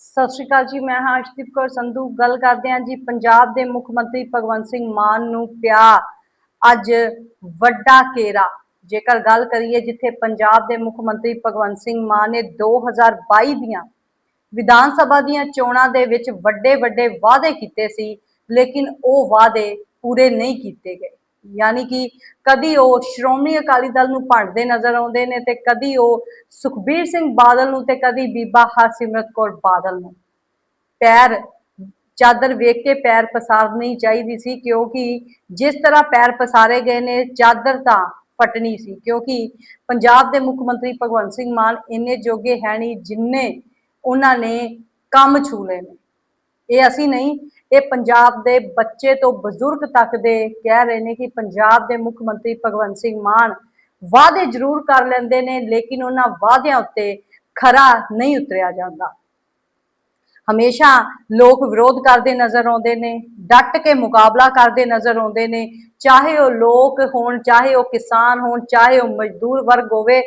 ਸਤਿ ਸ਼੍ਰੀ ਅਕਾਲ ਜੀ, ਮੈਂ ਹਾਂ ਅਰਸ਼ਦੀਪ ਕੌਰ ਸੰਧੂ। ਗੱਲ ਕਰਦੇ ਹਾਂ ਜੀ ਪੰਜਾਬ ਦੇ ਮੁੱਖ ਮੰਤਰੀ ਭਗਵੰਤ ਸਿੰਘ ਮਾਨ ਨੂੰ ਪਿਆ ਅੱਜ ਵੱਡਾ ਘੇਰਾ। ਜੇਕਰ ਗੱਲ ਕਰੀਏ ਜਿੱਥੇ ਪੰਜਾਬ ਦੇ ਮੁੱਖ ਮੰਤਰੀ ਭਗਵੰਤ ਸਿੰਘ ਮਾਨ ਨੇ 2022 ਦੀਆਂ ਵਿਧਾਨ ਸਭਾ ਦੀਆਂ ਚੋਣਾਂ ਦੇ ਵਿੱਚ ਵੱਡੇ ਵੱਡੇ ਵਾਅਦੇ ਕੀਤੇ ਸੀ, ਲੇਕਿਨ ਉਹ ਵਾਅਦੇ ਪੂਰੇ ਨਹੀਂ ਕੀਤੇ ਗਏ। ਯਾਨੀ ਕਿ ਕਦੀ ਉਹ ਸ਼੍ਰੋਮਣੀ ਅਕਾਲੀ ਦਲ ਨੂੰ ਭੰਡਦੇ ਨਜ਼ਰ ਆਉਂਦੇ ਨੇ ਤੇ ਕਦੀ ਉਹ ਸੁਖਬੀਰ ਸਿੰਘ ਬਾਦਲ ਨੂੰ ਤੇ ਕਦੀ ਬੀਬਾ ਹਰਸਿਮਰਤ ਕੌਰ ਬਾਦਲ ਨੂੰ। ਪੈਰ, ਚਾਦਰ ਵੇਖ ਕੇ ਪੈਰ ਪਸਾਰਨੀ ਚਾਹੀਦੀ ਸੀ ਕਿਉਂਕਿ ਜਿਸ ਤਰ੍ਹਾਂ ਪੈਰ ਪਸਾਰੇ ਗਏ ਨੇ, ਚਾਦਰ ਤਾਂ ਫਟਣੀ ਸੀ ਕਿਉਂਕਿ ਪੰਜਾਬ ਦੇ ਮੁੱਖ ਮੰਤਰੀ ਭਗਵੰਤ ਸਿੰਘ ਮਾਨ ਇੰਨੇ ਜੋਗੇ ਹੈ ਨਹੀਂ ਜਿੰਨੇ ਉਹਨਾਂ ਨੇ ਕੰਮ ਛੂ ਲਏ ਨੇ। ਇਹ ਅਸੀਂ ਨਹੀਂ ਇਹ ਪੰਜਾਬ ਦੇ ਬੱਚੇ ਤੋਂ ਬਜ਼ੁਰਗ ਤੱਕ ਦੇ ਕਹਿ ਰਹੇ ਨੇ ਕਿ ਪੰਜਾਬ ਦੇ ਮੁੱਖ ਮੰਤਰੀ ਭਗਵੰਤ ਸਿੰਘ ਮਾਨ ਵਾਅਦੇ ਜ਼ਰੂਰ ਕਰ ਲੈਂਦੇ ਨੇ, ਲੇਕਿਨ ਉਹਨਾਂ ਵਾਅਦਿਆਂ ਉੱਤੇ ਖਰਾ ਨਹੀਂ ਉਤਰਿਆ ਜਾਂਦਾ। ਹਮੇਸ਼ਾ ਲੋਕ ਵਿਰੋਧ ਕਰਦੇ ਨਜ਼ਰ ਆਉਂਦੇ ਨੇ, ਡਟ ਕੇ ਮੁਕਾਬਲਾ ਕਰਦੇ ਨਜ਼ਰ ਆਉਂਦੇ ਨੇ, ਚਾਹੇ ਉਹ ਲੋਕ ਹੋਣ, ਚਾਹੇ ਉਹ ਕਿਸਾਨ ਹੋਣ, ਚਾਹੇ ਉਹ ਮਜ਼ਦੂਰ ਵਰਗ ਹੋਵੇ,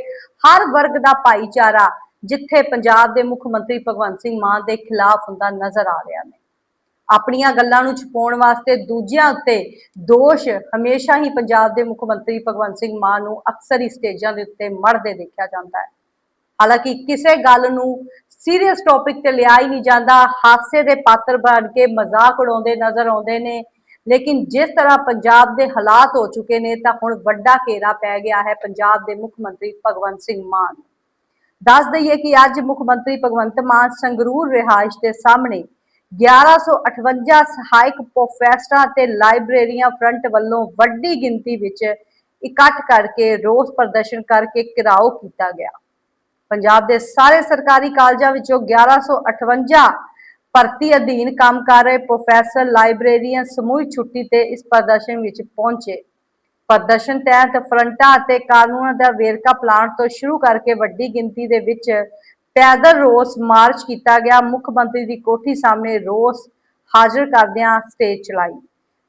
ਹਰ ਵਰਗ ਦਾ ਭਾਈਚਾਰਾ ਜਿੱਥੇ ਪੰਜਾਬ ਦੇ ਮੁੱਖ ਮੰਤਰੀ ਭਗਵੰਤ ਸਿੰਘ ਮਾਨ ਦੇ ਖਿਲਾਫ ਹੁੰਦਾ ਨਜ਼ਰ ਆ ਰਿਹਾ ਨੇ। ਆਪਣੀਆਂ ਗੱਲਾਂ ਨੂੰ ਛੁਪਾਉਣ ਵਾਸਤੇ ਦੂਜਿਆਂ ਉੱਤੇ ਦੋਸ਼ ਹਮੇਸ਼ਾ ਹੀ ਪੰਜਾਬ ਦੇ ਮੁੱਖ ਮੰਤਰੀ ਭਗਵੰਤ ਸਿੰਘ ਮਾਨ ਨੂੰ ਅਕਸਰ ਹੀ ਸਟੇਜਾਂ ਦੇ ਉੱਤੇ ਮੜਦੇ ਦੇਖਿਆ ਜਾਂਦਾ ਹੈ ਹਾਲਾਂਕਿ ਕਿਸੇ ਗੱਲ ਨੂੰ ਸੀਰੀਅਸ ਟੌਪਿਕ ਤੇ ਲਿਆ ਹੀ ਨਹੀਂ ਜਾਂਦਾ, ਹਾਸੇ ਦੇ ਪਾਤਰ ਬਣ ਕੇ ਮਜ਼ਾਕ ਉਡਾਉਂਦੇ ਨਜ਼ਰ ਆਉਂਦੇ ਨੇ, ਲੇਕਿਨ ਜਿਸ ਤਰ੍ਹਾਂ ਪੰਜਾਬ ਦੇ ਹਾਲਾਤ ਹੋ ਚੁੱਕੇ ਨੇ, ਤਾਂ ਹੁਣ ਵੱਡਾ ਘੇਰਾ ਪੈ ਗਿਆ ਹੈ ਪੰਜਾਬ ਦੇ ਮੁੱਖ ਮੰਤਰੀ ਭਗਵੰਤ ਸਿੰਘ ਮਾਨ ਨੂੰ। ਦੱਸ ਦਈਏ ਕਿ ਅੱਜ ਮੁੱਖ ਮੰਤਰੀ ਭਗਵੰਤ ਮਾਨ ਸੰਗਰੂਰ ਰਿਹਾਇਸ਼ ਦੇ ਸਾਹਮਣੇ 1158 ਸਹਾਇਕ ਪ੍ਰੋਫੈਸਰਾਂ ਤੇ ਲਾਇਬ੍ਰੇਰੀਆਂ ਫਰੰਟ ਵੱਲੋਂ ਵੱਡੀ ਗਿਣਤੀ ਵਿੱਚ ਇਕੱਠ ਕਰਕੇ ਰੋਸ ਪ੍ਰਦਰਸ਼ਨ ਕਰਕੇ ਘਿਰਾਓ ਕੀਤਾ ਗਿਆ। ਪੰਜਾਬ ਦੇ ਸਾਰੇ ਸਰਕਾਰੀ ਕਾਲਜਾਂ ਵਿੱਚੋਂ 1158 ਭਰਤੀ ਅਧੀਨ ਕੰਮ ਕਰ ਰਹੇ ਪ੍ਰੋਫੈਸਰ, ਲਾਇਬ੍ਰੇਰੀਅਨ ਸਮੂਹਿਕ ਛੁੱਟੀ ਤੇ ਇਸ ਪ੍ਰਦਰਸ਼ਨ ਵਿੱਚ ਪਹੁੰਚੇ। ਪ੍ਰਦਰਸ਼ਨ ਤਹਿਤ ਫਰੰਟਾਂ ਅਤੇ ਕਾਨੂੰਨਾਂ ਦਾ ਵੇਰਕਾ ਪਲਾਂਟ ਤੋਂ ਸ਼ੁਰੂ ਕਰਕੇ ਵੱਡੀ ਗਿਣਤੀ ਦੇ ਵਿੱਚ ਪੈਦਲ ਰੋਸ ਮਾਰਚ ਕੀਤਾ ਗਿਆ। ਮੁੱਖ ਮੰਤਰੀ ਦੀ ਕੋਠੀ ਸਾਹਮਣੇ ਰੋਸ ਹਾਜ਼ਰ ਕਰਦਿਆਂ ਸਟੇਜ ਚਲਾਈ।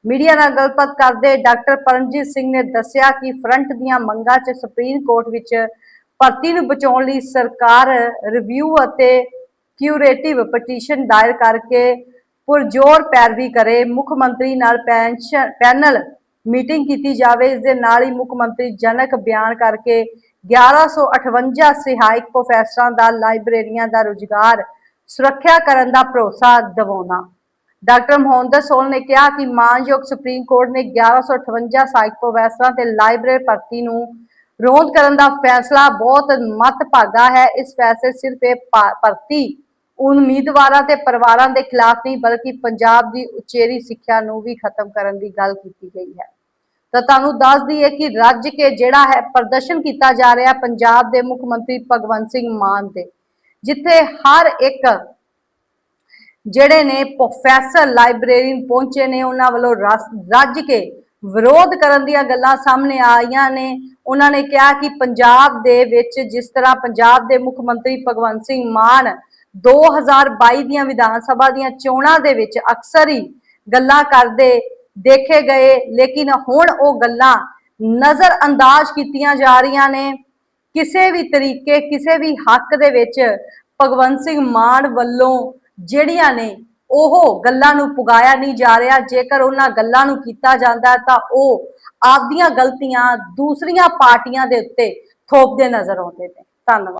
ਮੀਡੀਆ ਨਾਲ ਗੱਲਬਾਤ ਕਰਦੇ ਡਾਕਟਰ ਪਰਮਜੀਤ ਸਿੰਘ ਨੇ ਦੱਸਿਆ ਕਿ ਫਰੰਟ ਦੀਆਂ ਮੰਗਾਂ 'ਚ ਸੁਪਰੀਮ ਕੋਰਟ ਵਿੱਚ ਭਰਤੀ ਨੂੰ ਬਚਾਉਣ ਲਈ ਸਰਕਾਰ ਰਿਵਿਊ ਅਤੇ ਕਿਊਰੇਟਿਵ ਪਟੀਸ਼ਨ ਦਾਇਰ ਕਰਕੇ ਪੁਰਜ਼ੋਰ ਪੈਰਵੀ ਕਰੇ। ਮੁੱਖ ਮੰਤਰੀ ਨਾਲ ਪੈਨਸ਼ਨ ਪੈਨਲ ਮੀਟਿੰਗ ਕੀਤੀ ਜਾਵੇ। ਇਸ ਦੇ ਨਾਲ ਹੀ ਮੁੱਖ ਮੰਤਰੀ ਜਨਕ ਬਿਆਨ ਕਰਕੇ 1158 ਸਹਾਇਕ ਪ੍ਰੋਫੈਸਰਾਂ ਦਾ ਲਾਇਬ੍ਰੇਰੀਆਂ ਦਾ ਰੁਜ਼ਗਾਰ, ਸੁਰੱਖਿਆ ਕਰਨ ਦਾ ਭਰੋਸਾ ਦਿਵਾਉਣਾ। ਡਾਕਟਰ ਮੋਹਨਦਰ ਸੋਲ ਨੇ ਕਿਹਾ ਕਿ ਮਾਨਯੋਗ ਸੁਪਰੀਮ ਕੋਰਟ ਨੇ 1158 ਸਹਾਇਕ ਪ੍ਰੋਫੈਸਰਾਂ ਤੇ ਲਾਇਬ੍ਰੇਰੀ ਭਰਤੀ ਨੂੰ ਰੋਧ ਕਰਨ ਦਾ ਫੈਸਲਾ ਬਹੁਤ ਮਤਭਾਗਾ ਹੈ। ਇਸ ਫੈਸਲੇ ਸਿਰਫ ਇਹ ਭਾ- ਭਰਤੀ ਉਮੀਦਵਾਰਾਂ ਤੇ ਪਰਿਵਾਰਾਂ ਦੇ ਖਿਲਾਫ ਨਹੀਂ, ਬਲਕਿ ਪੰਜਾਬ ਦੀ ਉਚੇਰੀ ਸਿੱਖਿਆ ਨੂੰ ਵੀ ਖਤਮ ਕਰਨ ਦੀ ਗੱਲ ਕੀਤੀ ਗਈ ਹੈ। ਤਾਂ ਤੁਹਾਨੂੰ ਦੱਸ ਦਈਏ ਕਿ ਰੱਜ ਕੇ ਜਿਹੜਾ ਹੈ ਪ੍ਰਦਰਸ਼ਨ ਕੀਤਾ ਜਾ ਰਿਹਾ ਪੰਜਾਬ ਦੇ ਮੁੱਖ ਮੰਤਰੀ ਭਗਵੰਤ ਸਿੰਘ ਮਾਨ ਦੇ ਜਿੱਥੇ ਹਰ ਇੱਕ ਜਿਹੜੇ ਨੇ ਪ੍ਰੋਫੈਸਰ ਲਾਇਬ੍ਰੇਰੀਨ ਪਹੁੰਚੇ ਨੇ, ਉਹਨਾਂ ਵੱਲੋਂ ਰੱਜ ਕੇ ਵਿਰੋਧ ਕਰਨ ਦੀਆਂ ਗੱਲਾਂ ਸਾਹਮਣੇ ਆਈਆਂ ਨੇ। ਉਹਨਾਂ ਨੇ ਕਿਹਾ ਕਿ ਪੰਜਾਬ ਦੇ ਵਿੱਚ ਜਿਸ ਤਰ੍ਹਾਂ ਪੰਜਾਬ ਦੇ ਮੁੱਖ ਮੰਤਰੀ ਭਗਵੰਤ ਸਿੰਘ ਮਾਨ 2022 ਦੀਆਂ ਵਿਧਾਨ ਸਭਾ ਦੀਆਂ ਚੋਣਾਂ ਦੇ ਵਿੱਚ ਅਕਸਰ ਹੀ ਗੱਲਾਂ ਕਰਦੇ ਦੇਖੇ ਗਏ, ਲੇਕਿਨ ਹੁਣ ਉਹ ਗੱਲਾਂ ਨਜ਼ਰ ਅੰਦਾਜ਼ ਕੀਤੀਆਂ ਜਾ ਰਹੀਆਂ ਨੇ। ਕਿਸੇ ਵੀ ਤਰੀਕੇ, ਕਿਸੇ ਵੀ ਹੱਕ ਦੇ ਵਿੱਚ ਭਗਵੰਤ ਸਿੰਘ ਮਾਨ ਵੱਲੋਂ ਜਿਹੜੀਆਂ ਨੇ, ਉਹ ਗੱਲਾਂ ਨੂੰ ਪੁਗਾਇਆ ਨਹੀਂ ਜਾ ਰਿਹਾ। ਜੇਕਰ ਉਹਨਾਂ ਗੱਲਾਂ ਨੂੰ ਕੀਤਾ ਜਾਂਦਾ ਤਾਂ ਉਹ ਆਪਦੀਆਂ ਗਲਤੀਆਂ ਦੂਸਰੀਆਂ ਪਾਰਟੀਆਂ ਦੇ ਉੱਤੇ ਥੋਪਦੇ ਨਜ਼ਰ ਆਉਂਦੇ ਨੇ। ਧੰਨਵਾਦ।